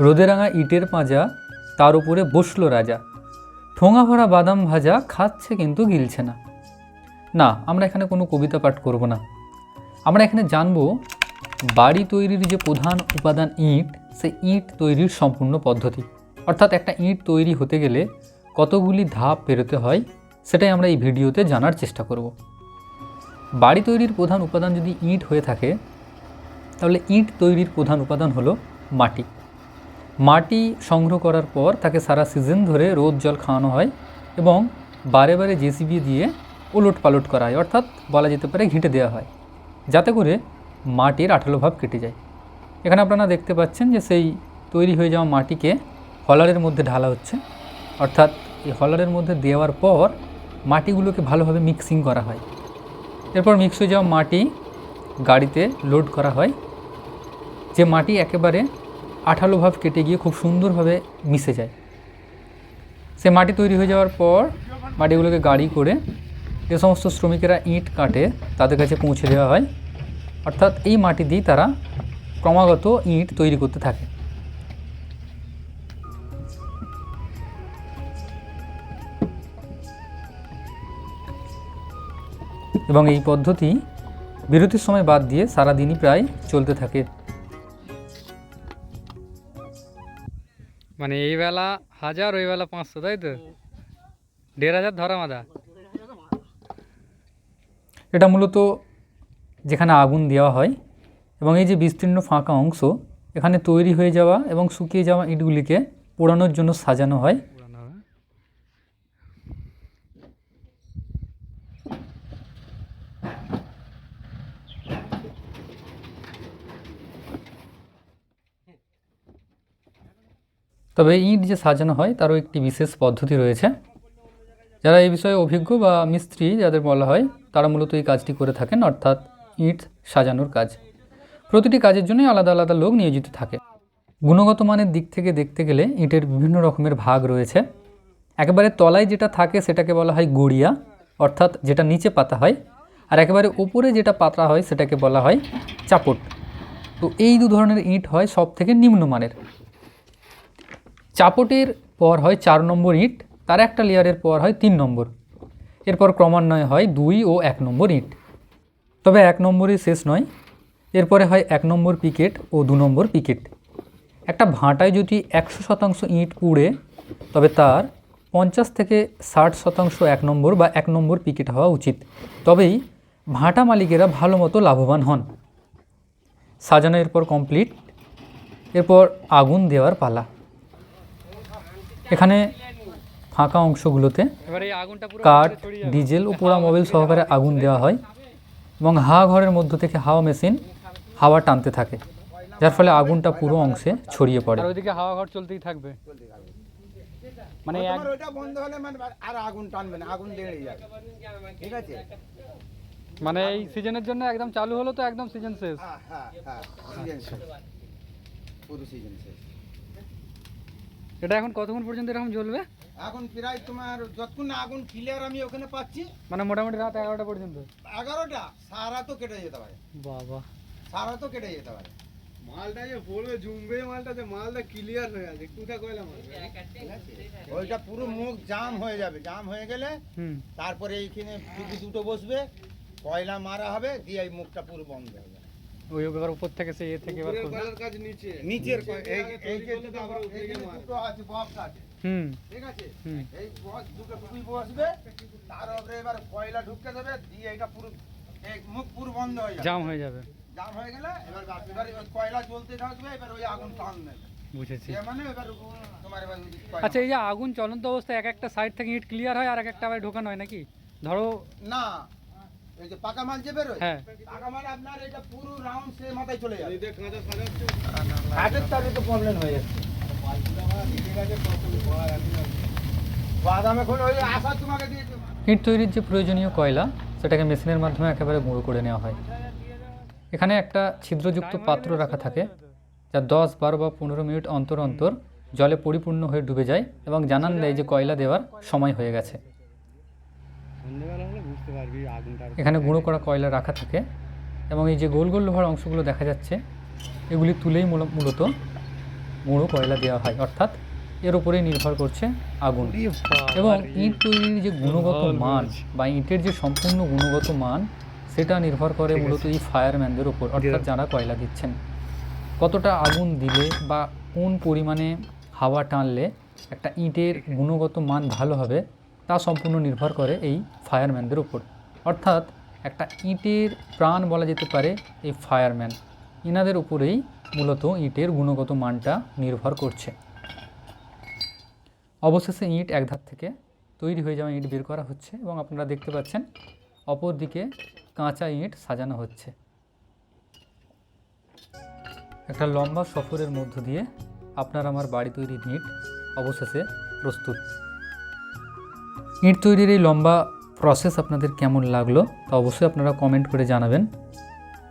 রোদে রাঙা ইটের পাঁজা, তার উপরে বসল রাজা। ঠোঙা ভরা বাদাম ভাজা খাচ্ছে কিন্তু গিলছে না। না, আমরা এখানে কোনো কবিতা পাঠ করব না। আমরা এখানে জানব, বাড়ি তৈরির যে প্রধান উপাদান ইট সেই ইট তৈরির সম্পূর্ণ পদ্ধতি। অর্থাৎ একটা ইট তৈরি হতে গেলে কতগুলি ধাপ পেরোতে হয়, সেটাই আমরা এই ভিডিওতে জানার চেষ্টা করব। বাড়ি তৈরির প্রধান উপাদান যদি ইট হয়ে থাকে, তাহলে ইট তৈরির প্রধান উপাদান হলো মাটি। মাটি সংগ্রহ করার পর তাকে সারা সিজন ধরে রোদ জল খাওয়ানো হয় এবং বারে বারে জেসিবি দিয়ে ওলট পালট করা হয়, অর্থাৎ বলা যেতে পারে ঘিঁটে দেওয়া হয়, যাতে করে মাটির আঠালো ভাব কেটে যায়। এখানে আপনারা দেখতে পাচ্ছেন যে সেই তৈরি হয়ে যাওয়া মাটিকে হলারের মধ্যে ঢালা হচ্ছে, অর্থাৎ এই হলারের মধ্যে দেওয়ার পর মাটিগুলোকে ভালোভাবে মিক্সিং করা হয়। এরপর মিক্স হয়ে যাওয়া মাটি গাড়িতে লোড করা হয়, যে মাটি একেবারে আঠালো ভাব কেটে গিয়ে খুব সুন্দরভাবে মিশে যায়। সে মাটি তৈরি হয়ে যাওয়ার পর মাটিগুলোকে গাড়ি করে যে সমস্ত শ্রমিকেরা ইট কাটে তাদের কাছে পৌঁছে দেওয়া হয়। অর্থাৎ এই মাটি দিয়ে তারা ক্রমাগত ইট তৈরি করতে থাকে। এবং এই পদ্ধতি বিরতির সময় বাদ দিয়ে সারাদিনই প্রায় চলতে থাকে। মানে এই বেলা হাজার, ওই বেলা পাঁচশো, তাই তো? দেড় হাজার ধরা মাদা এটা মূলত যেখানে আগুন দেওয়া হয় এবং এই যে বিস্তীর্ণ ফাঁকা অংশ, এখানে তৈরি হয়ে যাওয়া এবং শুকিয়ে যাওয়া ইটগুলিকে পোড়ানোর জন্য সাজানো হয় পুরানো হবে। তবে ইট যে সাজানো হয়, তারও একটি বিশেষ পদ্ধতি রয়েছে। যারা এই বিষয়ে অভিজ্ঞ বা মিস্ত্রি যাদের বলা হয়, তারা মূলত এই কাজটি করে থাকেন, অর্থাৎ ইট সাজানোর কাজ। প্রতিটি কাজের জন্যই আলাদা আলাদা লোক নিয়োজিত থাকে। গুণগত মানের দিক থেকে দেখতে গেলে ইটের বিভিন্ন রকমের ভাগ রয়েছে। একেবারে তলায় যেটা থাকে, সেটাকে বলা হয় গড়িয়া, অর্থাৎ যেটা নিচে পাতা হয়, আর একেবারে উপরে যেটা পাতা হয়, সেটাকে বলা হয় চাপট। তো এই দু ধরনের ইট হয় সব থেকে নিম্নমানের। চাপটের পর হয় চার নম্বর ইট, তার একটা লেয়ারের পর হয় তিন নম্বর। এরপর ক্রমান্বয়ে হয় দুই ও এক নম্বর ইট। তবে এক নম্বরই শেষ নয়, এরপরে হয় এক নম্বর পিকেট ও দু নম্বর পিকেট। একটা ভাঁটায় যদি একশো শতাংশ ইট পুড়ে, তবে তার পঞ্চাশ থেকে ষাট শতাংশ এক নম্বর বা এক নম্বর পিকেট হওয়া উচিত। তবেই ভাঁটা মালিকেরা ভালো মতো লাভবান হন। সাজানো এরপর কমপ্লিট, এরপর আগুন দেওয়ার পালা। এখানে ফাঁকা অংশগুলোতে আগুনটা কাঠ। ডিজেল ও পোড়া মোবিল সহকারে আগুন দেওয়া হয় এবং হাওয়া ঘরের মধ্য থেকে হাওয়া মেশিন হাওয়া টানতে থাকে যার ফলে আগুনটা পুরো অংশে ছড়িয়ে পড়ে। আর ওইদিকে হাওয়া ঘর চলতেই থাকবে। মানে ওইটা বন্ধ হলে মানে আর আগুন টানবে না আগুন বেড়ে যাবে। ঠিক আছে? মানে এই সিজনের জন্য একদম চালু হলো তো একদম সিজন শেষ। হ্যাঁ হ্যাঁ হ্যাঁ সিজন শেষ। পুরো সিজন শেষ। এটা এখন কতক্ষণ পর্যন্ত এরকম জ্বলবে? এখন প্রায় তোমার যতক্ষণ না আগুন ক্লিয়ার আমি ওখানে পাচ্ছি। মানে মোটামুটি রাত এগারোটা পর্যন্ত? এগারোটা? সারা তো কেটে যেতে পারে। বাবা। সারা তো কেটে যেতে পারে। মালটা যে পড়বে জুমবে মালটা যে মালটা ক্লিয়ার হয়ে আছে কোথা কয়লা মারবে ওইটা পুরো মুখ জাম হয়ে যাবে। জাম হয়ে গেলে তারপরে এইখানে দুটো বসবে কয়লা মারা হবে দিয়ে এই মুখটা পুরো বন্ধ হয়ে যাবে। ওই এবার উপর থেকে সে থেকে এবার কাজ নিচে। নিচের এই এই যে করলে উপরে গিয়ে মারবে। দুটো আছে বক্স আছে। হুম। ঠিক আছে? এই বক্স দুটো টুপি বসবে তার উপরে এবার কয়লা ঢুকতে দেবে দিয়ে এটা পুরো এই মুখ পুরো বন্ধ হয়ে যাবে। জাম হয়ে যাবে। জাম হয়ে গেলে এবার এবার কয়লা জ্বলতে থাকবে এবার ওই আগুন টান নেবে বুঝেছি। সে মানে আচ্ছা এই যে আগুন চলন্ত অবস্থায় এক একটা সাইড থেকে ইট ক্লিয়ার হয় আর এক একটা আবার ঢোকানো হয় নাকি? ধরো না এই যে পাকা মাল যে বেরোয় হ্যাঁ। পাকা মাল আপনার এটা পুরো রাউন্ড সে মাথায় চলে যাবে। এদিকে কাঁচা সাজাচ্ছে হাটের তারে তো প্রবলেম হয়ে যাচ্ছে। বাদাম এখন ওই আশা তোমাকে দিয়ে ইট তৈরির যে প্রয়োজনীয় কয়লা সেটাকে মেশিনের মাধ্যমে একেবারে গুঁড়ো করে নেওয়া হয়। এখানে একটা ছিদ্রযুক্ত পাত্র রাখা থাকে যা দশ বারো বা পনেরো মিনিট অন্তর অন্তর জলে পরিপূর্ণ হয়ে ডুবে যায় এবং জানান দেয় যে কয়লা দেওয়ার সময় হয়ে গেছে সন্ধ্যেবেলা হলে বুঝতে পারবি আগুনটা এখানে গুঁড়ো করা কয়লা রাখা থাকে এবং এই যে গোল গোল লোহার অংশগুলো দেখা যাচ্ছে এগুলি তুলেই মূল- মূলত গুঁড়ো কয়লা দেওয়া হয়। অর্থাৎ এর উপরেই নির্ভর করছে আগুন। এবং ইট তৈরির যে গুণগত মান বা ইটের যে সম্পূর্ণ গুণগত মান সেটা নির্ভর করে মূলত এই ফায়ারম্যানদের উপর অর্থাৎ যারা কয়লা দিচ্ছেন। কতটা আগুন দিলে বা কোন পরিমাণে হাওয়া টানলে একটা ইটের গুণগত মান ভালো হবে তা সম্পূর্ণ নির্ভর করে এই ফায়ারম্যানদের উপর। অর্থাৎ একটা ইটের প্রাণ বলা যেতে পারে এই ফায়ারম্যান ইনাদের উপরেই মূলত ইটের গুণগত মানটা নির্ভর করছে। অবশেষে ইট এক ধার থেকে তৈরি হয়ে যাওয়া ইট বের করা হচ্ছে এবং আপনারা দেখতে পাচ্ছেন অপর দিকে কাঁচা ইট সাজানো হচ্ছে। একটা লম্বা সফরের মধ্য দিয়ে আপনার আমার বাড়ি তৈরির ইট অবশেষে প্রস্তুত। ইট তৈরির এই লম্বা প্রসেস আপনাদের কেমন লাগল তা অবশ্যই আপনারা কমেন্ট করে জানাবেন।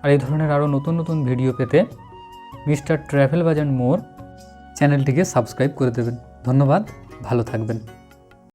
আর এই ধরনের আরও নতুন নতুন ভিডিও পেতে মিস্টার ট্র্যাভেল বাজান মোর চ্যানেলটিকে সাবস্ক্রাইব করে দেবেন। ধন্যবাদ, ভালো থাকবেন।